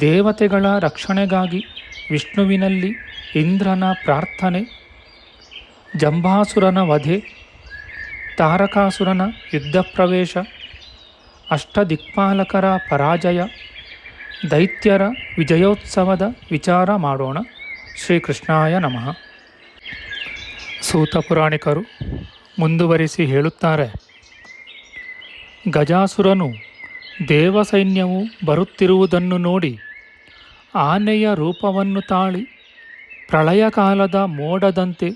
ದೇವತೆಗಳ ರಕ್ಷಣೆಗಾಗಿ ವಿಷ್ಣುವಿನಲ್ಲಿ ಇಂದ್ರನ ಪ್ರಾರ್ಥನೆ, ಜಂಬಾಸುರನ ವಧೆ, ತಾರಕಾಸುರನ ಯುದ್ಧ ಪ್ರವೇಶ, ಅಷ್ಟದಿಕ್ಪಾಲಕರ ಪರಾಜಯ, ದೈತ್ಯರ ವಿಜಯೋತ್ಸವದ ವಿಚಾರ ಮಾಡೋಣ. ಶ್ರೀಕೃಷ್ಣಾಯ ನಮಃ. ಸೂತ ಪುರಾಣಿಕರು ಮುಂದುವರಿಸಿ ಹೇಳುತ್ತಾರೆ, ಗಜಾಸುರನು ದೇವಸೈನ್ಯವು ಬರುತ್ತಿರುವುದನ್ನು ನೋಡಿ ಆನೆಯ ರೂಪವನ್ನು ತಾಳಿ ಪ್ರಳಯಕಾಲದ ಮೋಡದಂತೆ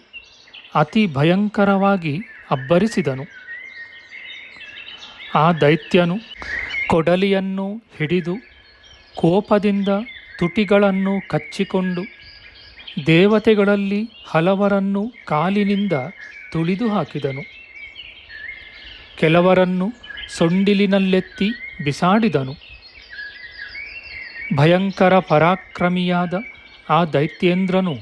ಅತಿ ಭಯಂಕರವಾಗಿ ಅಬ್ಬರಿಸಿದನು. ಆ ದೈತ್ಯನು ಕೊಡಲಿಯನ್ನು ಹಿಡಿದು ಕೋಪದಿಂದ ತುಟಿಗಳನ್ನು ಕಚ್ಚಿಕೊಂಡು ದೇವತೆಗಳಲ್ಲಿ ಹಲವರನ್ನು ಕಾಲಿನಿಂದ ತುಳಿದು ಹಾಕಿದನು ಕೆಲವರನ್ನು ಸೊಂಡಿಲಿನಲ್ಲೆತ್ತಿ ಬಿಸಾಡಿದನು. ಭಯಂಕರ ಪರಾಕ್ರಮಿಯಾದ ಆ ದೈತ್ಯೇಂದ್ರನು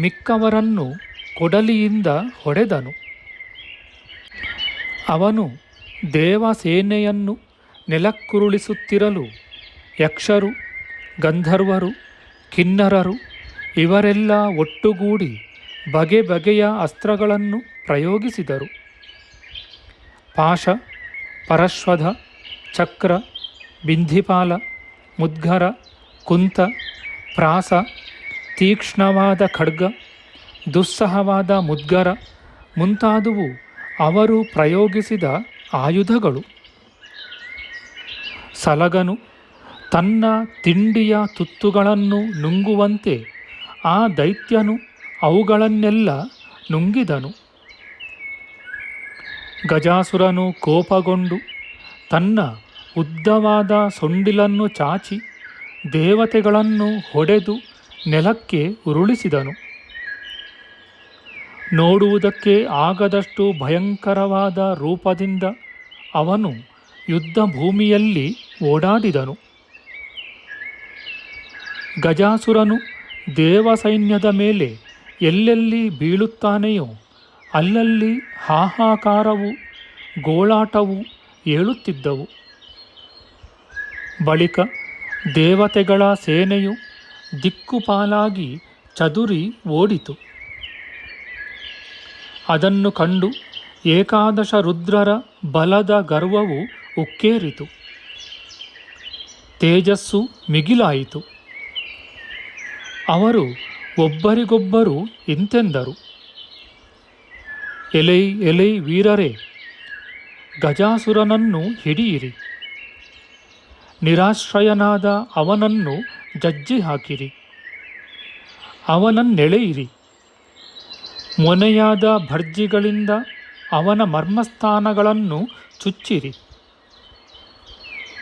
ಮಿಕ್ಕವರನ್ನು ಕೊಡಲಿಯಿಂದ ಹೊಡೆದನು. ಅವನು ದೇವಸೇನೆಯನ್ನು ನೆಲಕ್ಕುರುಳಿಸುತ್ತಿರಲು ಯಕ್ಷರು, ಗಂಧರ್ವರು, ಕಿನ್ನರರು ಇವರೆಲ್ಲ ಒಟ್ಟುಗೂಡಿ ಬಗೆ ಬಗೆಯ ಅಸ್ತ್ರಗಳನ್ನು ಪ್ರಯೋಗಿಸಿದರು. ಪಾಶ, ಪರಶ್ವಧ ಚಕ್ರ ಬಿಂಧಿಪಾಲ ಮುದ್ಗರ ಕುಂತ, ಪ್ರಾಸ, ತೀಕ್ಷ್ಣವಾದ ಖಡ್ಗ, ದುಸ್ಸಹವಾದ ಮುದ್ಗರ ಮುಂತಾದುವು ಅವರು ಪ್ರಯೋಗಿಸಿದ ಆಯುಧಗಳು. ಸಲಗನು ತನ್ನ ತಿಂಡಿಯ ತುತ್ತುಗಳನ್ನು ನುಂಗುವಂತೆ ಆ ದೈತ್ಯನು ಅವುಗಳನ್ನೆಲ್ಲ ನುಂಗಿದನು. ಗಜಾಸುರನು ಕೋಪಗೊಂಡು ತನ್ನ ಉದ್ದವಾದ ಸೊಂಡಿಲನ್ನು ಚಾಚಿ ದೇವತೆಗಳನ್ನು ಹೊಡೆದು ನೆಲಕ್ಕೆ ಉರುಳಿಸಿದನು. ನೋಡುವುದಕ್ಕೆ ಆಗದಷ್ಟು ಭಯಂಕರವಾದ ರೂಪದಿಂದ ಅವನು ಯುದ್ಧ ಭೂಮಿಯಲ್ಲಿ ಓಡಾಡಿದನು. ಗಜಾಸುರನು ದೇವಸೈನ್ಯದ ಮೇಲೆ ಎಲ್ಲೆಲ್ಲಿ ಬೀಳುತ್ತಾನೆಯೋ ಅಲ್ಲಲ್ಲಿ ಹಾಹಾಕಾರವು ಗೋಳಾಟವು ಏಳುತ್ತಿದ್ದವು. ಬಳಿಕ ದೇವತೆಗಳ ಸೇನೆಯು ದಿಕ್ಕುಪಾಲಾಗಿ ಚದುರಿ ಓಡಿತು. ಅದನ್ನು ಕಂಡು ಏಕಾದಶ ರುದ್ರರ ಬಲದ ಗರ್ವವು ಉಕ್ಕೇರಿತು. ತೇಜಸ್ಸು ಮಿಗಿಲಾಯಿತು. ಅವರು ಒಬ್ಬರಿಗೊಬ್ಬರು ಇಂತೆಂದರು. ಎಲೈ ಎಲೈ ವೀರರೇ, ಗಜಾಸುರನನ್ನು ಹಿಡಿಯಿರಿ. ನಿರಾಶ್ರಯನಾದ ಅವನನ್ನು ಜಜ್ಜಿ ಹಾಕಿರಿ ಅವನನ್ನೆಳೆಯಿರಿ. ಮೊನೆಯಾದ ಭರ್ಜಿಗಳಿಂದ ಅವನ ಮರ್ಮಸ್ಥಾನಗಳನ್ನು ಚುಚ್ಚಿರಿ.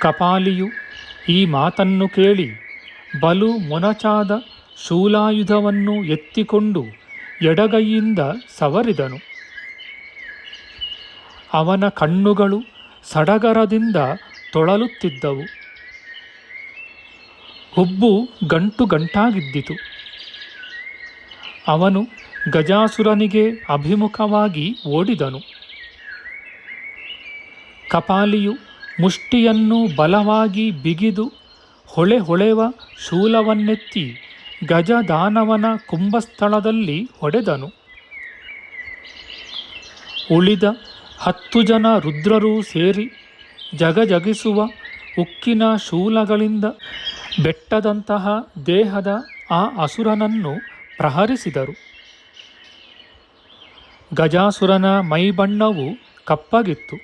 ಕಪಾಲಿಯು ಈ ಮಾತನ್ನು ಕೇಳಿ ಬಲು ಮೊನಚಾದ ಶೂಲಾಯುಧವನ್ನು ಎತ್ತಿಕೊಂಡು ಎಡಗೈಯಿಂದ ಸವರಿದನು. ಅವನ ಕಣ್ಣುಗಳು ಸಡಗರದಿಂದ ತೊಳಲುತ್ತಿದ್ದವು. ಹುಬ್ಬು ಗಂಟು ಗಂಟಾಗಿದ್ದಿತು. ಅವನು ಗಜಾಸುರನಿಗೆ ಅಭಿಮುಖವಾಗಿ ಓಡಿದನು. ಕಪಾಲಿಯು ಮುಷ್ಟಿಯನ್ನು ಬಲವಾಗಿ ಬಿಗಿದು ಹೊಳೆ ಹೊಳೆವ ಶೂಲವನ್ನೆತ್ತಿ ಗಜದಾನವನ ಕುಂಭಸ್ಥಳದಲ್ಲಿ ಹೊಡೆದನು. ಉಳಿದ ಹತ್ತು ಜನ ರುದ್ರರೂ ಸೇರಿ ಜಗಜಗಿಸುವ ಉಕ್ಕಿನ ಶೂಲಗಳಿಂದ ಬೆಟ್ಟದಂತಹ ದೇಹದ ಆ ಅಸುರನನ್ನು ಪ್ರಹರಿಸಿದರು. ಗಜಾಸುರನ ಮೈಬಣ್ಣವು ಕಪ್ಪಗಿತ್ತು.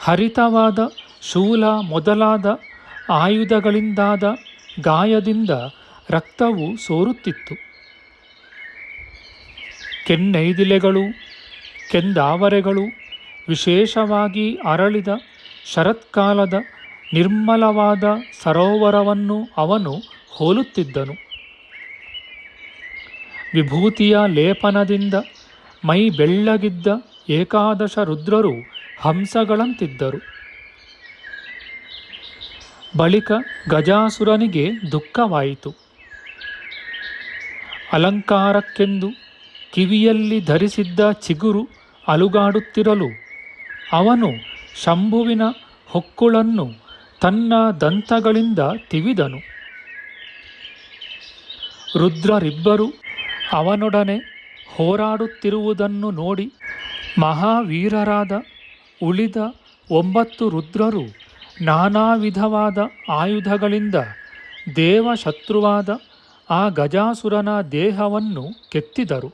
ಹರಿತವಾದ ಶೂಲ ಮೊದಲಾದ ಆಯುಧಗಳಿಂದಾದ ಗಾಯದಿಂದ ರಕ್ತವು ಸೋರುತ್ತಿತ್ತು. ಕೆನ್ನೈದಿಲೆಗಳು, ಕೆಂದಾವರೆಗಳು ವಿಶೇಷವಾಗಿ ಅರಳಿದ ಶರತ್ಕಾಲದ ನಿರ್ಮಲವಾದ ಸರೋವರವನ್ನು ಅವನು ಹೋಲುತ್ತಿದ್ದನು. ವಿಭೂತಿಯ ಲೇಪನದಿಂದ ಮೈ ಬೆಳ್ಳಗಿದ್ದ ಏಕಾದಶ ರುದ್ರರು ಹಂಸಗಳಂತಿದ್ದರು. ಬಳಿಕ ಗಜಾಸುರನಿಗೆ ದುಃಖವಾಯಿತು. ಅಲಂಕಾರಕ್ಕೆಂದು ಕಿವಿಯಲ್ಲಿ ಧರಿಸಿದ್ದ ಚಿಗುರು ಅಲುಗಾಡುತ್ತಿರಲು ಅವನು ಶಂಭುವಿನ ಹೊಕ್ಕುಳನ್ನು ತನ್ನ ದಂತಗಳಿಂದ ತಿವಿದನು. ರುದ್ರರಿಬ್ಬರು ಅವನೊಡನೆ ಹೋರಾಡುತ್ತಿರುವುದನ್ನು ನೋಡಿ ಮಹಾವೀರರಾದ ಉಳಿದ ಒಂಬತ್ತು ರುದ್ರರು ನಾನಾ ವಿಧವಾದ ಆಯುಧಗಳಿಂದ ದೇವಶತ್ರುವಾದ ಆ ಗಜಾಸುರನ ದೇಹವನ್ನು ಕೆತ್ತಿದರು.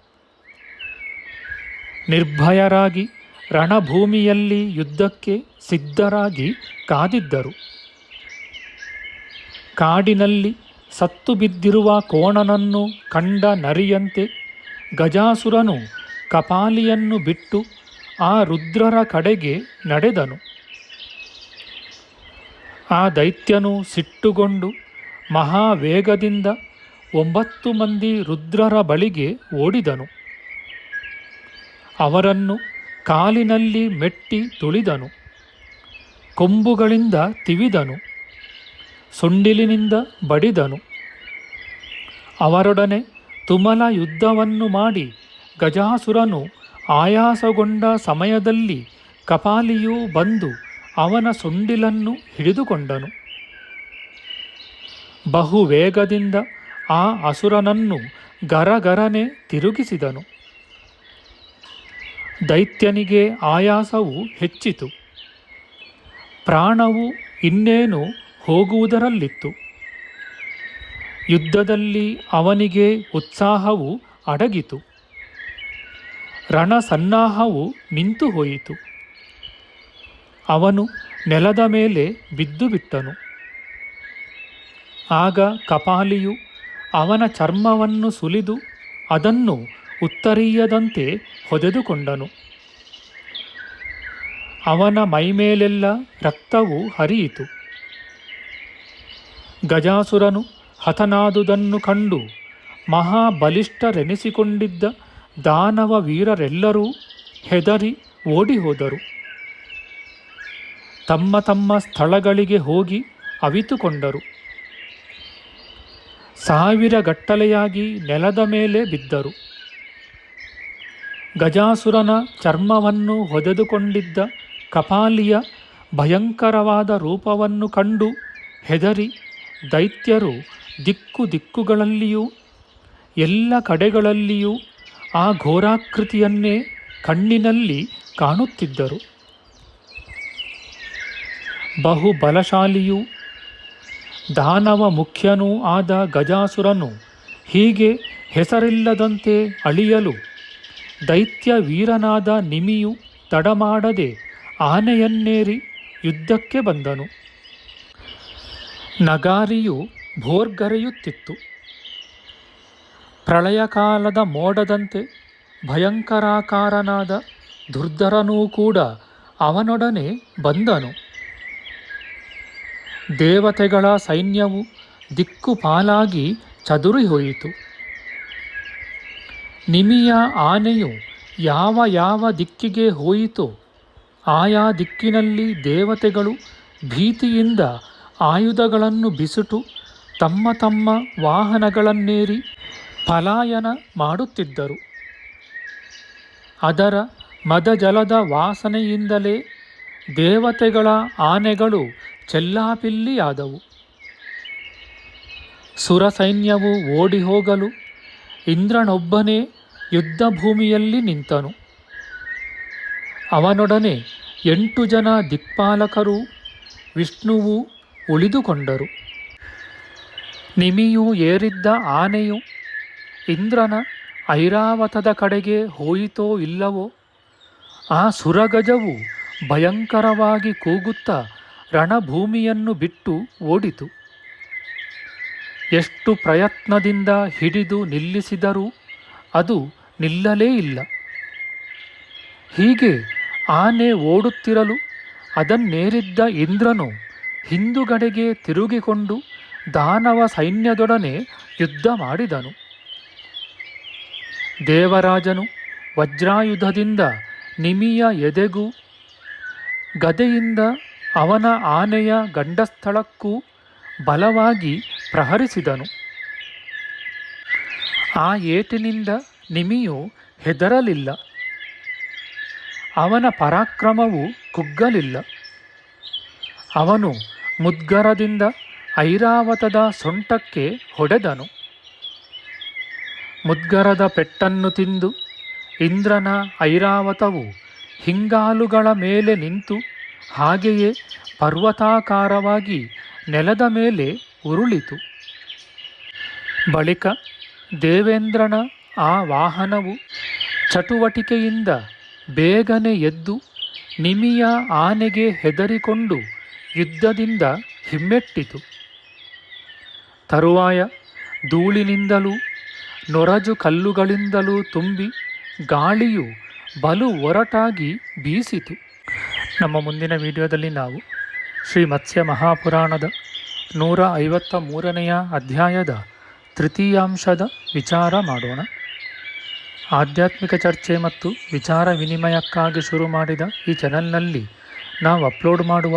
ನಿರ್ಭಯರಾಗಿ ರಣಭೂಮಿಯಲ್ಲಿ ಯುದ್ಧಕ್ಕೆ ಸಿದ್ಧರಾಗಿ ಕಾದಿದ್ದರು. ಕಾಡಿನಲ್ಲಿ ಸತ್ತು ಬಿದ್ದಿರುವ ಕೋಣನನ್ನು ಕಂಡ ನರಿಯಂತೆ ಗಜಾಸುರನು ಕಪಾಲಿಯನ್ನು ಬಿಟ್ಟು ಆ ರುದ್ರರ ಕಡೆಗೆ ನಡೆದನು. ಆ ದೈತ್ಯನು ಸಿಟ್ಟುಗೊಂಡು ಮಹಾವೇಗದಿಂದ ಒಂಬತ್ತು ಮಂದಿ ರುದ್ರರ ಬಳಿಗೆ ಓಡಿದನು. ಅವರನ್ನು ಕಾಲಿನಲ್ಲಿ ಮೆಟ್ಟಿ ತುಳಿದನು. ಕೊಂಬುಗಳಿಂದ ತಿವಿದನು. ಸೊಂಡಿಲಿನಿಂದ ಬಡಿದನು. ಅವರೊಡನೆ ತುಮಲ ಯುದ್ಧವನ್ನು ಮಾಡಿ ಗಜಾಸುರನು ಆಯಾಸಗೊಂಡ ಸಮಯದಲ್ಲಿ ಕಪಾಲಿಯು ಬಂದು ಅವನ ಸುಂಡಿಲನ್ನು ಹಿಡಿದುಕೊಂಡನು. ಬಹು ವೇಗದಿಂದ ಆ ಅಸುರನನ್ನು ಗರಗರನೆ ತಿರುಗಿಸಿದನು. ದೈತ್ಯನಿಗೆ ಆಯಾಸವು ಹೆಚ್ಚಿತು. ಪ್ರಾಣವು ಇನ್ನೇನು ಹೋಗುವುದರಲ್ಲಿತ್ತು. ಯುದ್ಧದಲ್ಲಿ ಅವನಿಗೆ ಉತ್ಸಾಹವು ಅಡಗಿತು. ರಣಸನ್ನಾಹವು ನಿಂತು ಹೋಯಿತು. ಅವನು ನೆಲದ ಮೇಲೆ ಬಿದ್ದು ಬಿಟ್ಟನು. ಆಗ ಕಪಾಲಿಯು ಅವನ ಚರ್ಮವನ್ನು ಸುಲಿದು ಅದನ್ನು ಉತ್ತರೀಯದಂತೆ ಹೊದೆದುಕೊಂಡನು. ಅವನ ಮೈಮೇಲೆಲ್ಲ ರಕ್ತವು ಹರಿಯಿತು. ಗಜಾಸುರನು ಹತನಾದುದನ್ನು ಕಂಡು ಮಹಾಬಲಿಷ್ಠರೆನಿಸಿಕೊಂಡಿದ್ದ ದಾನವ ವೀರರೆಲ್ಲರೂ ಹೆದರಿ ಓಡಿಹೋದರು. ತಮ್ಮ ತಮ್ಮ ಸ್ಥಳಗಳಿಗೆ ಹೋಗಿ ಅವಿತುಕೊಂಡರು. ಸಾವಿರ ಗಟ್ಟಲೆಯಾಗಿ ನೆಲದ ಮೇಲೆ ಬಿದ್ದರು. ಗಜಾಸುರನ ಚರ್ಮವನ್ನು ಹೊದೆದುಕೊಂಡಿದ್ದ ಕಪಾಲಿಯ ಭಯಂಕರವಾದ ರೂಪವನ್ನು ಕಂಡು ಹೆದರಿ ದೈತ್ಯರು ದಿಕ್ಕು ದಿಕ್ಕುಗಳಲ್ಲಿಯೂ, ಎಲ್ಲ ಕಡೆಗಳಲ್ಲಿಯೂ ಆ ಘೋರಾಕೃತಿಯನ್ನೇ ಕಣ್ಣಿನಲ್ಲಿ ಕಾಣುತ್ತಿದ್ದರು. ಬಹು ಬಲಶಾಲಿಯೂ ದಾನವ ಮುಖ್ಯನೂ ಆದ ಗಜಾಸುರನು ಹೀಗೆ ಹೆಸರಿಲ್ಲದಂತೆ ಅಳಿಯಲು, ದೈತ್ಯ ವೀರನಾದ ನಿಮಿಯು ತಡಮಾಡದೆ ಆನೆಯನ್ನೇರಿ ಯುದ್ಧಕ್ಕೆ ಬಂದನು. ನಗಾರಿಯು ಭೋರ್ಗರೆಯುತ್ತಿತ್ತು. ಪ್ರಳಯಕಾಲದ ಮೋಡದಂತೆ ಭಯಂಕರಾಕಾರನಾದ ದುರ್ಧರನೂ ಕೂಡ ಅವನೊಡನೆ ಬಂದನು. ದೇವತೆಗಳ ಸೈನ್ಯವು ದಿಕ್ಕುಪಾಲಾಗಿ ಚದುರಿ ಹೋಯಿತು ನಿಮಿಯ ಆನೆಯು ಯಾವ ಯಾವ ದಿಕ್ಕಿಗೆ ಹೋಯಿತೋ ಆಯಾ ದಿಕ್ಕಿನಲ್ಲಿ ದೇವತೆಗಳು ಭೀತಿಯಿಂದ ಆಯುಧಗಳನ್ನು ಬಿಸುಟು ತಮ್ಮ ತಮ್ಮ ವಾಹನಗಳನ್ನೇರಿ ಪಲಾಯನ ಮಾಡುತ್ತಿದ್ದರು. ಅದರ ಮದಜಲದ ವಾಸನೆಯಿಂದಲೇ ದೇವತೆಗಳ ಆನೆಗಳು ಚೆಲ್ಲಾಪಿಲ್ಲಿಯಾದವು. ಸುರಸೈನ್ಯವು ಓಡಿ ಹೋಗಲು ಇಂದ್ರನೊಬ್ಬನೇ ಯುದ್ಧಭೂಮಿಯಲ್ಲಿ ನಿಂತನು. ಅವನೊಡನೆ ಎಂಟು ಜನ ದಿಕ್ಪಾಲಕರು, ವಿಷ್ಣುವು ಉಳಿದುಕೊಂಡರು. ನಿಮಿಯು ಏರಿದ್ದ ಆನೆಯು ಇಂದ್ರನ ಐರಾವತದ ಕಡೆಗೆ ಹೋಯಿತೋ ಇಲ್ಲವೋ? ಆ ಸುರಗಜವು ಭಯಂಕರವಾಗಿ ಕೂಗುತ್ತಾ ರಣಭೂಮಿಯನ್ನು ಬಿಟ್ಟು ಓಡಿತು. ಎಷ್ಟು ಪ್ರಯತ್ನದಿಂದ ಹಿಡಿದು ನಿಲ್ಲಿಸಿದರೂ ಅದು ನಿಲ್ಲಲೇ ಇಲ್ಲ. ಹೀಗೆ ಆನೆ ಓಡುತ್ತಿರಲು ಅದನ್ನೇರಿದ್ದ ಇಂದ್ರನು ಹಿಂದುಗಡೆಗೆ ತಿರುಗಿಕೊಂಡು ದಾನವ ಸೈನ್ಯದೊಡನೆ ಯುದ್ಧ ಮಾಡಿದನು. ದೇವರಾಜನು ವಜ್ರಾಯುಧದಿಂದ ನಿಮಿಯ ಎದೆಗೂ, ಗದೆಯಿಂದ ಅವನ ಆನೆಯ ಗಂಡಸ್ಥಳಕ್ಕೂ ಬಲವಾಗಿ ಪ್ರಹರಿಸಿದನು. ಆ ಏಟಿನಿಂದ ನಿಮಿಯು ಹೆದರಲಿಲ್ಲ. ಅವನ ಪರಾಕ್ರಮವು ಕುಗ್ಗಲಿಲ್ಲ. ಅವನು ಮುದ್ಗರದಿಂದ ಐರಾವತದ ಸೊಂಟಕ್ಕೆ ಹೊಡೆದನು. ಮುದ್ಗರದ ಪೆಟ್ಟನ್ನು ತಿಂದು ಇಂದ್ರನ ಐರಾವತವು ಹಿಂಗಾಲುಗಳ ಮೇಲೆ ನಿಂತು ಹಾಗೆಯೇ ಪರ್ವತಾಕಾರವಾಗಿ ನೆಲದ ಮೇಲೆ ಉರುಳಿತು. ಬಳಿಕ ದೇವೇಂದ್ರನ ಆ ವಾಹನವು ಚಟುವಟಿಕೆಯಿಂದ ಬೇಗನೆ ಎದ್ದು ನಿಮಿಯ ಆನೆಗೆ ಹೆದರಿಕೊಂಡು ಯುದ್ಧದಿಂದ ಹಿಮ್ಮೆಟ್ಟಿತು. ತರುವಾಯ ಧೂಳಿನಿಂದಲೂ ನೊರಜು ಕಲ್ಲುಗಳಿಂದಲೂ ತುಂಬಿ ಗಾಳಿಯು ಬಲು ಒರಟಾಗಿ ಬೀಸಿತು. ನಮ್ಮ ಮುಂದಿನ ವಿಡಿಯೋದಲ್ಲಿ ನಾವು ಶ್ರೀ ಮತ್ಸ್ಯ ಮಹಾಪುರಾಣದ ನೂರ ಐವತ್ತ ಮೂರನೆಯ ಅಧ್ಯಾಯದ ತೃತೀಯಾಂಶದ ವಿಚಾರ ಮಾಡೋಣ. ಆಧ್ಯಾತ್ಮಿಕ ಚರ್ಚೆ ಮತ್ತು ವಿಚಾರ ವಿನಿಮಯಕ್ಕಾಗಿ ಶುರು ಮಾಡಿದ ಈ ಚಾನಲ್ನಲ್ಲಿ ನಾವು ಅಪ್ಲೋಡ್ ಮಾಡುವ